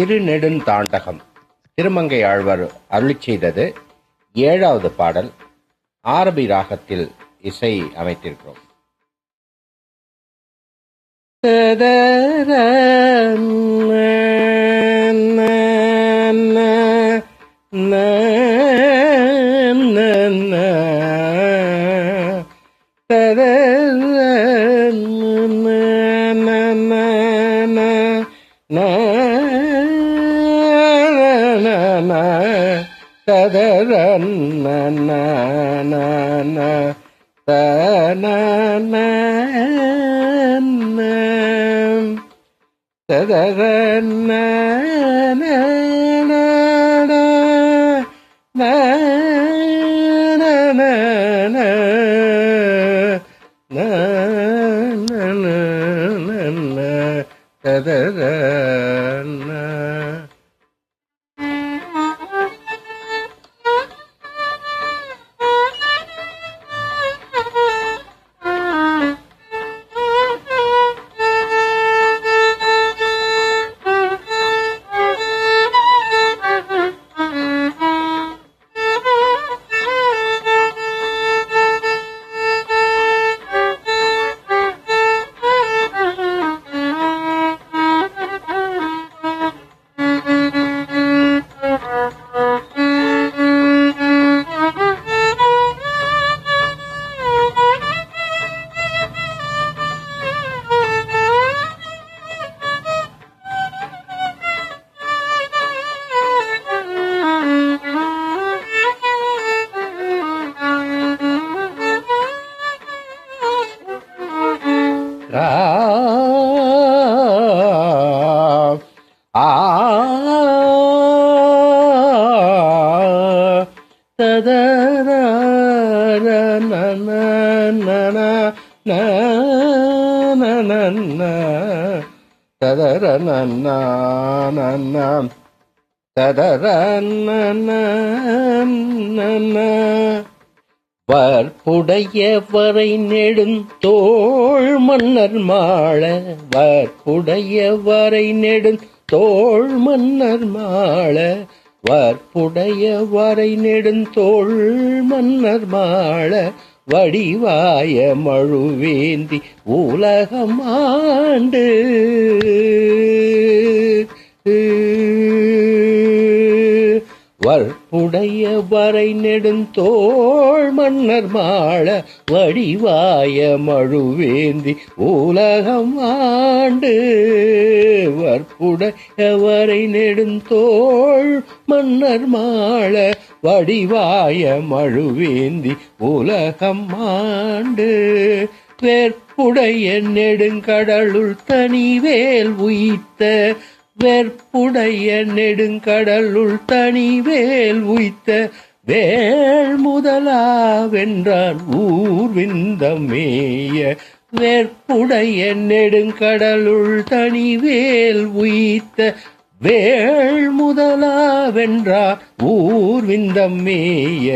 திருநெடுந்தாண்டகம் திருமங்கை ஆழ்வார் அருளி செய்தது ஏழாவது பாடல் ஆரபி ராகத்தில் இசை அமைத்திருக்கிறோம். da da da da da da na na na na வற்புடையவரை நெடுந்தோள் மன்னர் மாள. வற்புடையவரை நெடுந்தோள் மன்னர் மாள. வற்புடையவரை நெடுந்தோள் மன்னர் மாள. வடிவாய மழுவேந்தி உலகம் உடைய வரை நெடுந்தோள் மன்னர் மாள வடிவாய மழுவேந்தி உலகம் ஆண்டு. வற்புடைய வரை நெடுந்தோள் மன்னர் மாள வடிவாய மழுவேந்தி உலகம் ஆண்டு. வேற்புடைய நெடுங்கடலுள் தனிவேல் உயித்த வெற்புடைய நெடுங்கடலுள் தனிவேல் உய்த்த வேள் முதலா வென்றான் ஊர் விந்தமேய வெற்புடைய நெடுங்கடலுள் தனிவேல் உய்த்த வேள் முதலா வென்றான் ஊர் விந்தமேய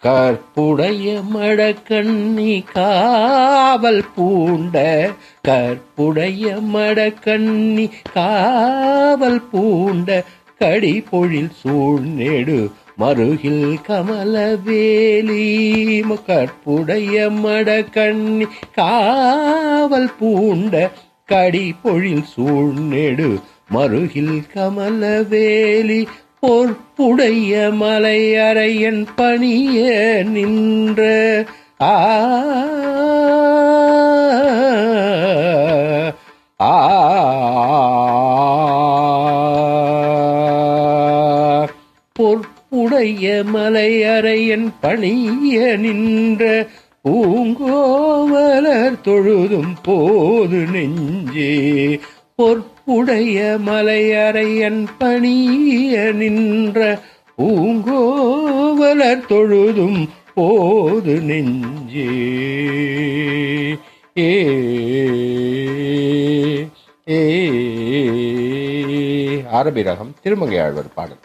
கற்புடைய மடக்கண்ணி காவல் பூண்ட கற்புடைய மடக்கண்ணி காவல் பூண்ட கடி பொழில் சூழ்நெடு மருகில் கமலவேலி. கற்புடைய மடக்கண்ணி காவல் பூண்ட கடி பொழில் சூழ்நெடு மருகில் கமலவேலி. பொற்புடைய மலையறையன் பணிய நின்ற ஆ பொற்புடைய மலையறையன் பணிய நின்ற பூங்கோவலர் தொழுதும் போது நெஞ்சே பொற்புடைய மலையறையன் பணிய நின்ற பூங்கோவலர் தொழுதும் போது நெஞ்சே. ஏ ஏ அரபி ரகம் திருமங்கை ஆழ்வர் பாடல்.